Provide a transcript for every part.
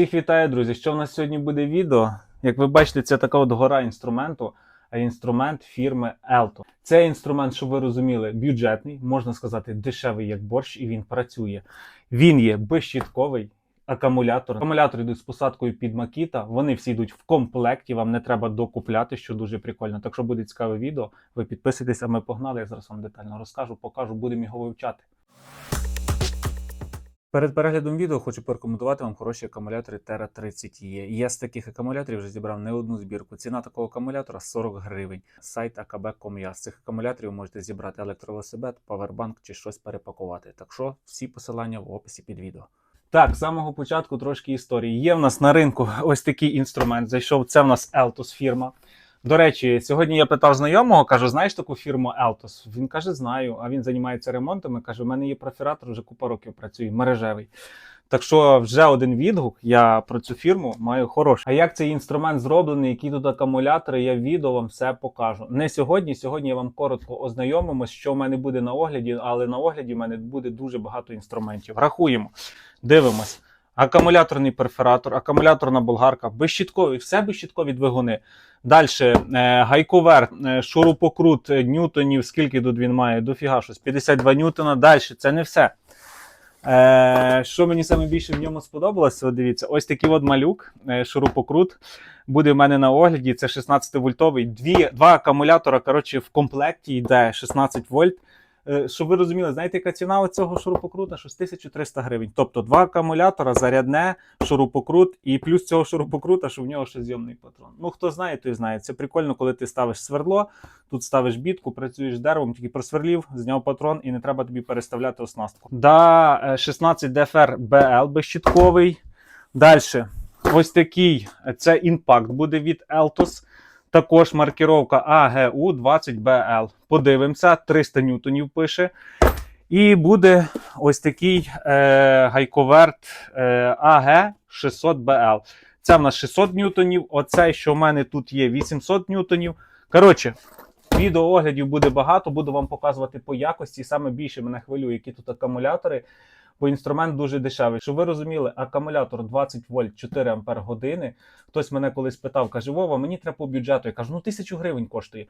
Всіх вітаю, друзі! Що в нас сьогодні буде відео? Як ви бачите, це така от гора інструменту, а інструмент фірми Elto. Це інструмент, щоб ви розуміли, бюджетний, можна сказати, дешевий як борщ, і він працює. Він є безщітковий. Акумулятор. Акумулятори йдуть з посадкою під Макіта. Вони всі йдуть в комплекті. Вам не треба докупляти, що дуже прикольно. Так що буде цікаве відео. Ви підписуйтесь, а ми погнали. Я зараз вам детально розкажу, покажу, будемо його вивчати. Перед переглядом відео хочу порекомендувати вам хороші акумулятори Terra 30 e Я з таких акумуляторів вже зібрав не одну збірку. Ціна такого акумулятора 40 гривень. Сайт akb.com.ua. З цих акумуляторів можете зібрати електровелосипед, павербанк чи щось перепакувати. Так що всі посилання в описі під відео. Так, з самого початку трошки історії. Є в нас на ринку ось такий інструмент. Зайшов. Це в нас Eltos фірма. До речі, сьогодні я питав знайомого, кажу, знаєш таку фірму Eltos? Він каже, знаю. А він займається ремонтами. Каже, у мене є профіратор, вже купа років працює, мережевий. Так що вже один відгук я про цю фірму маю хороший. А як цей інструмент зроблений, які тут акумулятори, я відео вам все покажу. Не сьогодні. Сьогодні я вам коротко ознайомимось, що в мене буде на огляді, але на огляді в мене буде дуже багато інструментів. Рахуємо, дивимось. Акумуляторний перфоратор, акумуляторна болгарка, безщіткові, все безщіткові двигуни. Далі гайковер, е, шурупокрут е, ньютонів, скільки тут він має, дофіга щось, 52 ньютона. Далі це не все. Е, що мені саме більше в ньому сподобалося, дивіться, ось такий от малюк, е, шурупокрут. Буде в мене на огляді. Це 16 вольтовий. Дві, два акумулятора коротше, в комплекті йде 16 вольт. Е, щоб ви розуміли, знаєте, яка ціна цього шурупокрута? Щось 1300 гривень. Тобто два акумулятора, зарядне, шурупокрут, і плюс цього шурупокрута, що в нього ще зйомний патрон. Ну, хто знає, той знає. Це прикольно, коли ти ставиш свердло, тут ставиш бітку, працюєш деревом, тільки просверлів, зняв патрон, і не треба тобі переставляти оснастку. Да, 16 DFR BL безщітковий. Далі, ось такий це імпакт буде від Eltos. Також маркіровка AGU 20BL. Подивимося, 300 ньютонів пише. І буде ось такий е, гайковерт е, AG 600BL. Це в нас 600 ньютонів. Оцей, що в мене тут є, 800 ньютонів. Коротше, відеооглядів буде багато, буду вам показувати по якості. Саме більше мене хвилює, які тут акумулятори. Бо інструмент дуже дешевий. Щоб ви розуміли, акумулятор 20 вольт 4 ампер години. Хтось мене колись питав, каже: Вова, мені треба по бюджету. Я кажу, ну тисячу гривень коштує.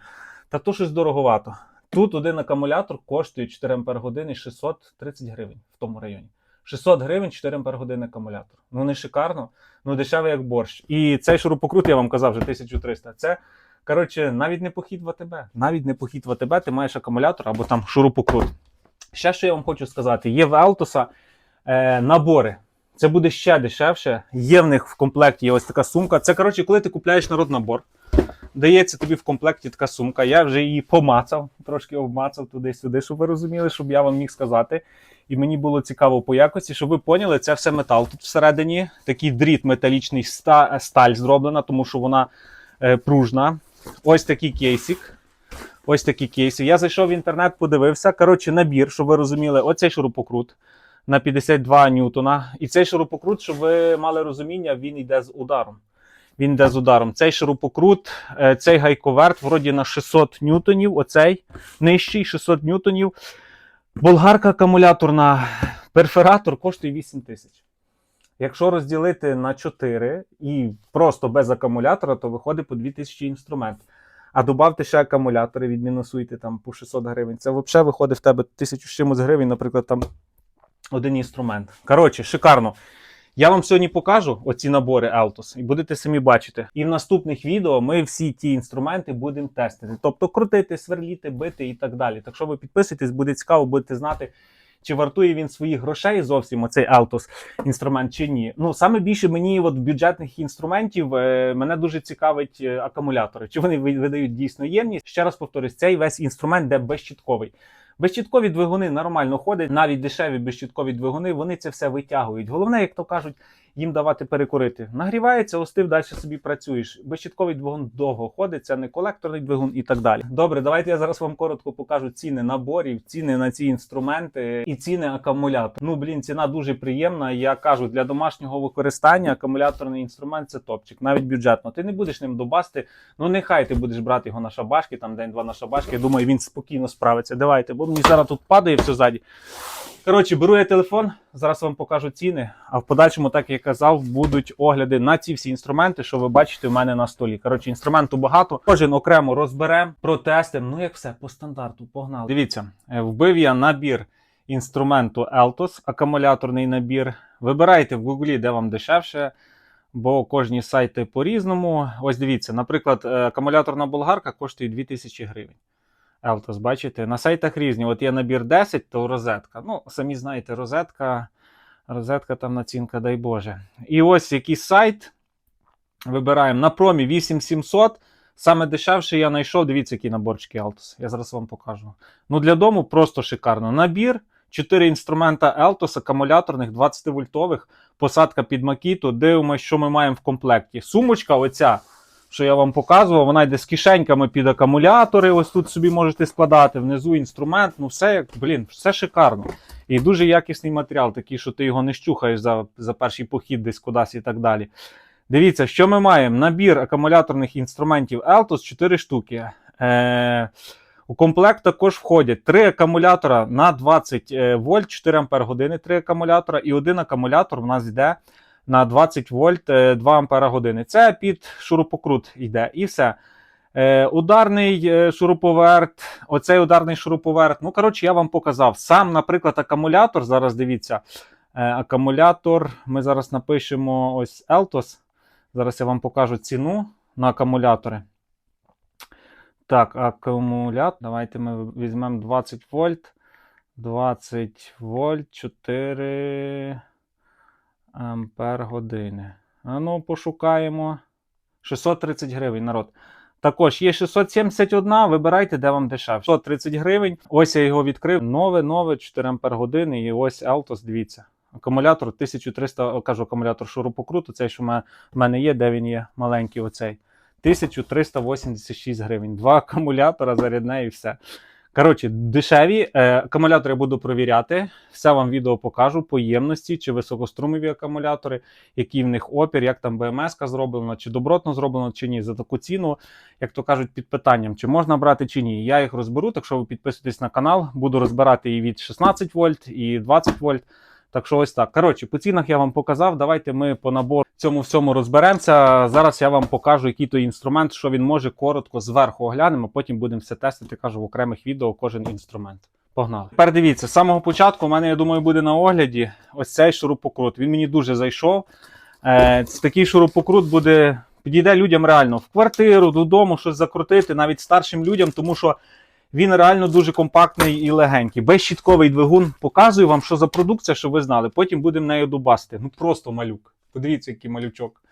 Та то щось дороговато. Тут один акумулятор коштує 4 ампер години 630 гривень в тому районі. 600 гривень 4 ампер години акумулятор. Ну не шикарно, ну дешевий як борщ. І цей шурупокрут, я вам казав, вже 1300. Це. Коротше, навіть не похід в АТБ. Навіть не похід в АТБ, ти маєш акумулятор або там шурупокрут. Ще що я вам хочу сказати: є в Елтоса е, набори. Це буде ще дешевше. Є в них в комплекті є ось така сумка. Це, коротше, коли ти купляєш народ набор, дається тобі в комплекті така сумка. Я вже її помацав, трошки обмацав туди-сюди, щоб ви розуміли, щоб я вам міг сказати. І мені було цікаво по якості, щоб ви поняли, це все метал. Тут всередині такий дріт металічний сталь зроблена, тому що вона е, пружна. Ось такий кейсик. Ось такі кейси. Я зайшов в інтернет, подивився. Коротше, набір, щоб ви розуміли, оцей шурупокрут на 52 ньютона. І цей шурупокрут, щоб ви мали розуміння, він йде з ударом. Він йде з ударом. Цей шурупокрут, е, цей гайковерт, вроді на 600 ньютонів, оцей нижчий 600 ньютонів. Болгарка акумуляторна, перфоратор коштує 8 тисяч. Якщо розділити на 4 і просто без акумулятора, то виходить по 2000 інструмент. А додавте ще акумулятори, відмінусуйте там по 600 гривень. Це взагалі виходить в тебе тисячу з чимось гривень, наприклад, там один інструмент. Коротше, шикарно. Я вам сьогодні покажу оці набори Altos, і будете самі бачити. І в наступних відео ми всі ті інструменти будемо тестити. Тобто крутити, сверліти, бити і так далі. Так що ви підписуйтесь, буде цікаво, будете знати. Чи вартує він своїх грошей зовсім оцей Altos інструмент чи ні? Ну саме більше мені от бюджетних інструментів е, мене дуже цікавить е, акумулятори. Чи вони видають дійсно ємність? Ще раз повторюсь, цей весь інструмент де безщітковий. Безщіткові двигуни нормально ходять, навіть дешеві безщіткові двигуни, вони це все витягують. Головне, як то кажуть, їм давати перекурити. Нагрівається, остив, далі собі працюєш. Безщітковий двигун довго ходить, це не колекторний двигун і так далі. Добре, давайте я зараз вам коротко покажу ціни наборів, ціни на ці інструменти і ціни акумулятор. Ну блін, ціна дуже приємна. Я кажу, для домашнього використання акумуляторний інструмент це топчик, навіть бюджетно. Ти не будеш ним добасти. Ну нехай ти будеш брати його на шабашки, там день-два на шабашки. Я думаю, він спокійно справиться. Давайте, бо мені зараз тут падає все ззаді. Коротше, беру я телефон, зараз вам покажу ціни. А в подальшому, так як я казав, будуть огляди на ці всі інструменти, що ви бачите у мене на столі. Коротше, інструменту багато. Кожен окремо розберемо, протестимо. Ну як все, по стандарту, погнали. Дивіться, е, вбив я набір інструменту Eltos, акумуляторний набір. Вибирайте в Гуглі, де вам дешевше. Бо кожні сайти по-різному. Ось дивіться, наприклад, е, акумуляторна болгарка коштує 2000 гривень. Елтос, бачите, на сайтах різні. От є набір 10, то розетка. Ну, самі знаєте, розетка, розетка там націнка, дай Боже. І ось якийсь сайт. Вибираємо на промі 8700. Саме дешевше я знайшов. Дивіться, які наборчики Елтос. Я зараз вам покажу. Ну, для дому просто шикарно. Набір, 4 інструмента Елтос, акумуляторних, 20 вольтових, посадка під макіту. Дивимося, що ми маємо в комплекті. Сумочка, оця що я вам показував, вона йде з кишеньками під акумулятори. Ось тут собі можете складати, внизу інструмент. Ну, все як, блін, все шикарно. І дуже якісний матеріал, такий, що ти його не щухаєш за, за перший похід десь кудись і так далі. Дивіться, що ми маємо? Набір акумуляторних інструментів Eltos 4 штуки. Е, у комплект також входять 3 акумулятора на 20 е, вольт, 4 ампер години, 3 акумулятора, і один акумулятор в нас йде на 20 вольт е, 2 ампера години. Це під шурупокрут йде. І все. Е, ударний е, шуруповерт, оцей ударний шуруповерт. Ну, коротше, я вам показав. Сам, наприклад, акумулятор. Зараз дивіться. Е, акумулятор. Ми зараз напишемо ось Eltos. Зараз я вам покажу ціну на акумулятори. Так, акумулятор. Давайте ми візьмемо 20 вольт. 20 вольт 4 ампер години. Ну, пошукаємо. 630 гривень, народ. Також є 671, вибирайте, де вам дешевше. 630 гривень. Ось я його відкрив. Нове, нове, 4 ампер години. І ось Altos, дивіться. Акумулятор 1300, о, кажу, акумулятор шурупокруту, цей, що в мене є, де він є, маленький оцей. 1386 гривень. Два акумулятора, зарядне і все. Коротше, дешеві. Е, акумулятори буду провіряти. Все вам відео покажу по ємності, чи високострумові акумулятори, який в них опір, як там БМС зроблена, чи добротно зроблено, чи ні. За таку ціну, як то кажуть, під питанням, чи можна брати, чи ні. Я їх розберу, так що ви підписуйтесь на канал, буду розбирати і від 16 вольт, і 20 вольт. Так що ось так. Коротше, по цінах я вам показав. Давайте ми по набору цьому всьому розберемося. Зараз я вам покажу, який то інструмент, що він може коротко зверху оглянемо, потім будемо все тестити, кажу в окремих відео кожен інструмент. Погнали. Тепер дивіться, з самого початку у мене, я думаю, буде на огляді ось цей шурупокрут. Він мені дуже зайшов. Е, такий шурупокрут буде. Підійде людям реально в квартиру, додому, щось закрутити, навіть старшим людям, тому що він реально дуже компактний і легенький. Безщітковий двигун. Показую вам, що за продукція, щоб ви знали. Потім будемо нею дубасити. Ну просто малюк. Подивіться, який малючок.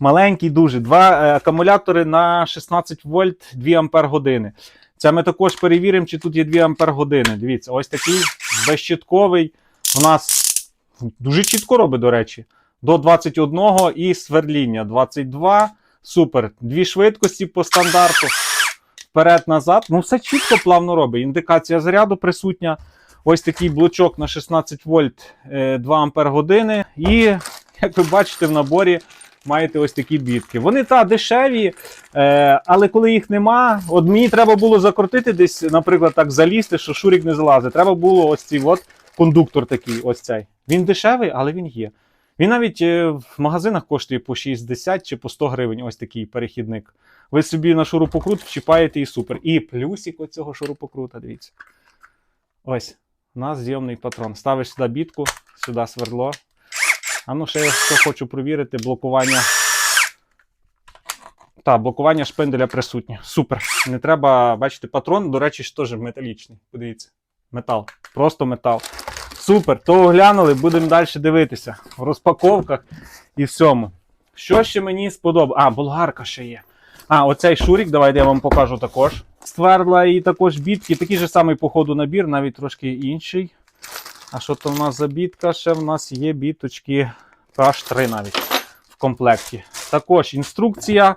Маленький дуже. Два е, акумулятори на 16 вольт, 2 ампер години. Це ми також перевіримо, чи тут є 2 ампер години. Дивіться, ось такий безщітковий. У нас дуже чітко робить, до речі. До 21 і сверління 22. Супер. Дві швидкості по стандарту вперед-назад. Ну, все чітко, плавно робить. Індикація заряду присутня. Ось такий блочок на 16 вольт 2 ампер години. І, як ви бачите, в наборі маєте ось такі бітки. Вони та дешеві, е, але коли їх нема, от мені треба було закрутити десь, наприклад, так залізти, що шурік не залазить. Треба було ось цей от кондуктор такий. ось цей. Він дешевий, але він є. Він навіть е, в магазинах коштує по 60 чи по 100 гривень ось такий перехідник. Ви собі на шурупокрут вчіпаєте і супер. І плюсик оцього шурупокрута, дивіться. Ось, у нас зйомний патрон. Ставиш сюди бітку, сюди свердло. А ну ще я що хочу провірити, блокування. Так, блокування шпинделя присутнє. Супер. Не треба, бачите, патрон, до речі, теж металічний. Подивіться. Метал. Просто метал. Супер, то оглянули, будемо далі дивитися в розпаковках і всьому. Що ще мені сподобалося? А, болгарка ще є. А, оцей шурік, давайте я вам покажу також. Ствердла і також бітки. Такий же самий, по ходу, набір, навіть трошки інший. А що то в нас за бітка? Ще в нас є біточки PH3 навіть в комплекті. Також інструкція.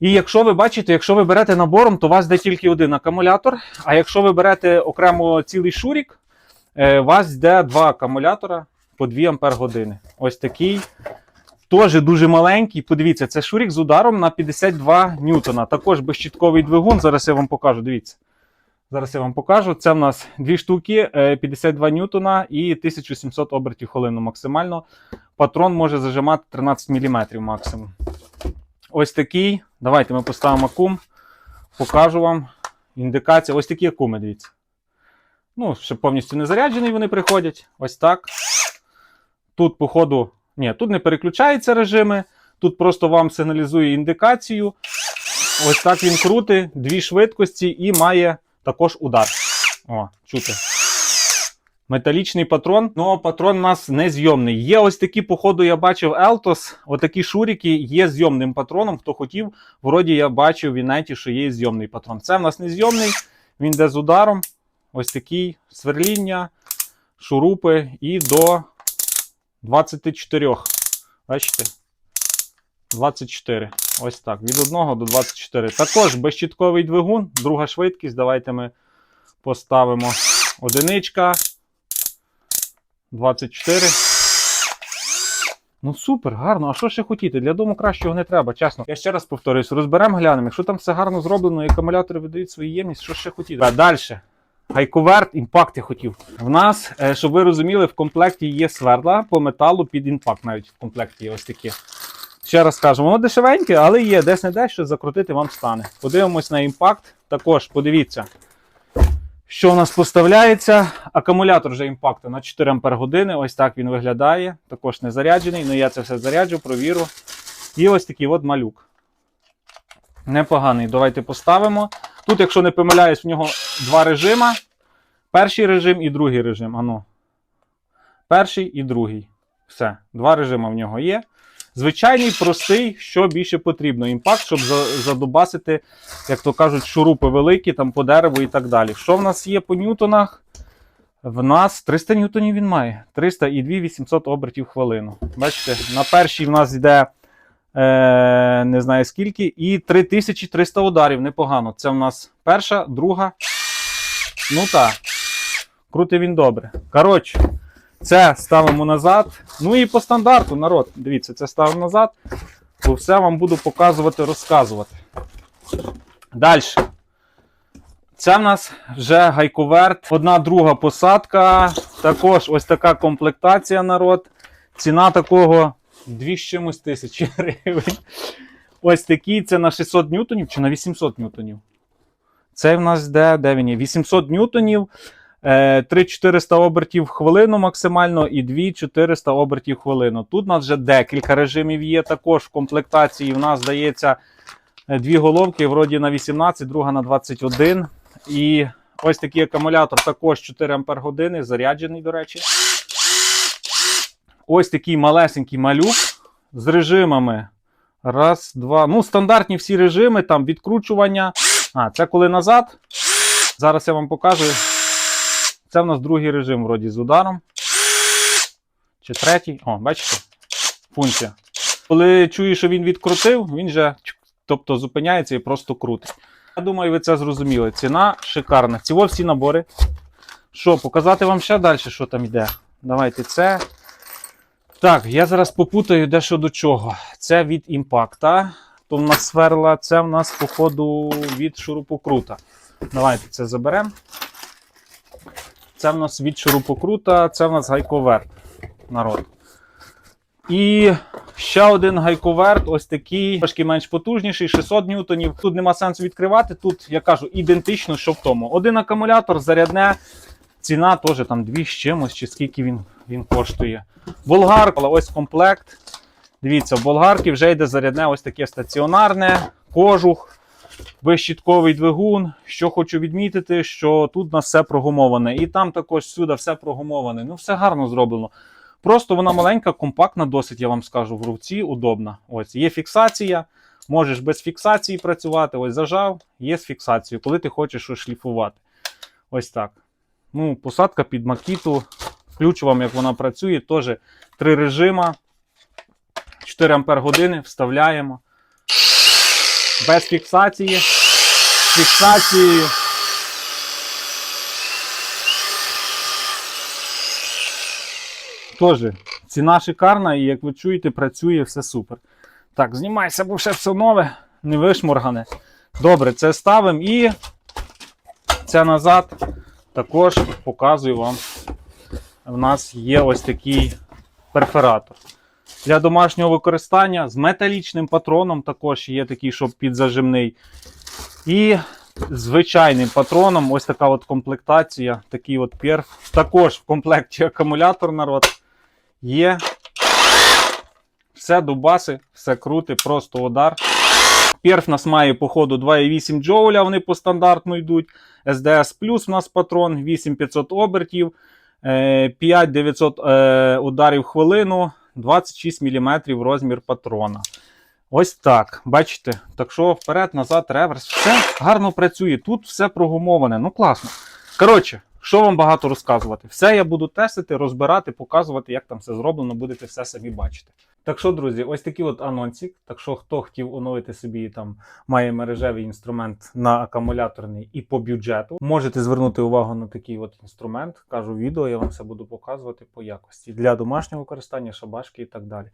І якщо ви бачите, якщо ви берете набором, то у вас йде тільки один акумулятор. А якщо ви берете окремо цілий шурік, Е, У вас йде два акумулятора по 2 Ампер години. Ось такий. Теж дуже маленький. Подивіться, це шурік з ударом на 52 ньютона. Також безщітковий двигун. Зараз я вам покажу. Дивіться. Зараз я вам покажу. Це в нас дві штуки, е, 52 ньютона і 1700 обертів хвилину максимально. Патрон може зажимати 13 мм максимум. Ось такий. Давайте ми поставимо кум. Покажу вам індикація. Ось такі куми, дивіться. Ну, ще повністю не заряджений вони приходять. Ось так. Тут, по ходу, ні, тут не переключаються режими. Тут просто вам сигналізує індикацію. Ось так він крутить, дві швидкості і має також удар. О, чути. Металічний патрон. Ну, патрон у нас не зйомний. Є ось такі, походу, я бачив Елтос. Отакі шурики є зйомним патроном. Хто хотів, вроді я бачив в інеті, що є зйомний патрон. Це в нас не зйомний, він йде з ударом. Ось такий сверління, шурупи і до 24. Бачите? 24. Ось так. Від 1 до 24. Також безщітковий двигун, друга швидкість. Давайте ми поставимо одиничка. 24. Ну супер, гарно. А що ще хотіти? Для дому кращого не треба, чесно. Я ще раз повторюсь, розберемо, глянемо. Якщо там все гарно зроблено, і акумулятори видають свою ємність, що ще хотіти? Далі. Гайковерт, імпакт я хотів. В нас, е, щоб ви розуміли, в комплекті є сверла по металу під імпакт, навіть в комплекті є ось такі. Ще раз кажу, воно дешевеньке, але є десь не десь, що закрутити вам стане. Подивимось на імпакт. Також подивіться, що у нас поставляється. Акумулятор вже імпакту на 4 Ампер години. Ось так він виглядає. Також не заряджений. Ну я це все заряджу, провірю. І ось такий от малюк. Непоганий. Давайте поставимо. Тут, якщо не помиляюсь, в нього два режима. Перший режим і другий режим. Ану. Перший і другий. Все. Два режими в нього є. Звичайний, простий, що більше потрібно. Імпакт, щоб за- задубасити, як то кажуть, шурупи великі там по дереву і так далі. Що в нас є по ньютонах? В нас 300 ньютонів він має. 300 і 2800 обертів хвилину. Бачите, на першій в нас йде е, не знаю скільки, і 3300 ударів. Непогано. Це в нас перша, друга. Ну так. Крути він добре. Коротше, це ставимо назад. Ну і по стандарту, народ. Дивіться, це ставимо назад. Бо все вам буду показувати, розказувати. Далі. Це в нас вже гайковерт. Одна друга посадка. Також ось така комплектація, народ. Ціна такого 2 з чимось тисячі гривень. Ось такий. Це на 600 ньютонів чи на 800 ньютонів. Це в нас де, де він є? 800 ньютонів. Е, 3400 обертів в хвилину максимально і 2400 обертів в хвилину. Тут у нас вже декілька режимів є. Також в комплектації в нас дається е, дві головки, вроді на 18, друга на 21. І ось такий акумулятор, також 4 Ампер години, заряджений, до речі. Ось такий малесенький малюк з режимами. Раз, два. Ну, стандартні всі режими, там відкручування. А, це коли назад. Зараз я вам покажу. Це в нас другий режим, вроді, з ударом. Чи третій. О, бачите? Функція. Коли чую, що він відкрутив, він же чук, тобто зупиняється і просто крутить. Я думаю, ви це зрозуміли. Ціна шикарна. Ці всі набори. Що, показати вам ще далі, що там йде? Давайте це. Так, я зараз попутаю дещо до чого. Це від імпакта. То в нас сверла, це в нас, походу, від шурупокрута. Давайте це заберемо. Це в нас від шурупокрута, це в нас гайковерт. Народ. І ще один гайковерт, ось такий, трошки менш потужніший, 600 ньютонів. Тут нема сенсу відкривати. Тут, я кажу, ідентично, що в тому. Один акумулятор, зарядне, ціна теж там 2 з чимось, чи скільки він, він коштує. Болгарка, ось комплект. Дивіться, в болгарки вже йде зарядне ось таке стаціонарне, кожух, безщітковий двигун. Що хочу відмітити, що тут у нас все прогумоване. І там також сюди все прогумоване. Ну, все гарно зроблено. Просто вона маленька, компактна, досить, я вам скажу, в руці удобна. Ось є фіксація. Можеш без фіксації працювати. Ось зажав, є з фіксацією, коли ти хочеш щось шліфувати. Ось так. Ну, посадка під макіту. Включу вам, як вона працює. Теж три режима. 4 Ампер години вставляємо. Без фіксації. З фіксацією. Теж ціна шикарна, і як ви чуєте, працює все супер. Так, знімайся, бо ще все нове, не вишморгане. Добре, це ставимо і це назад, також показую вам. В нас є ось такий перфоратор. Для домашнього використання з металічним патроном, також є такий, щоб підзажимний. І звичайним патроном, ось така от комплектація, такий от перф. Також в комплекті акумулятор народ є. Все дубаси, все крути, просто удар. Перф нас має по ходу 2,8 джоуля, вони по стандартну йдуть. SDS Plus у нас патрон 8500 обертів, 5900 е, ударів в хвилину, 26 мм розмір патрона. Ось так. Бачите? Так що вперед, назад, реверс. Все гарно працює. Тут все прогумоване. Ну класно. Коротше, що вам багато розказувати? Все я буду тестити, розбирати, показувати, як там все зроблено, будете все самі бачити. Так що, друзі, ось такий от анонсик. Так що, хто хотів оновити собі там має мережевий інструмент на акумуляторний і по бюджету, можете звернути увагу на такий от інструмент. Кажу відео, я вам все буду показувати по якості для домашнього використання, шабашки і так далі.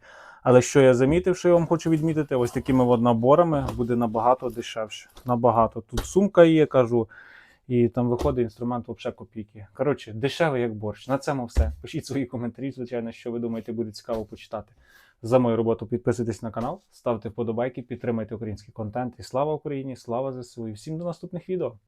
Але що я замітив, що я вам хочу відмітити, ось такими от наборами буде набагато дешевше. Набагато. Тут сумка є, кажу. І там виходить інструмент взагалі копійки. Коротше, дешевий як борщ. На цьому все. Пишіть свої коментарі, звичайно, що ви думаєте, буде цікаво почитати. За мою роботу підписуйтесь на канал, ставте вподобайки, підтримайте український контент. І слава Україні! Слава ЗСУ! І всім до наступних відео!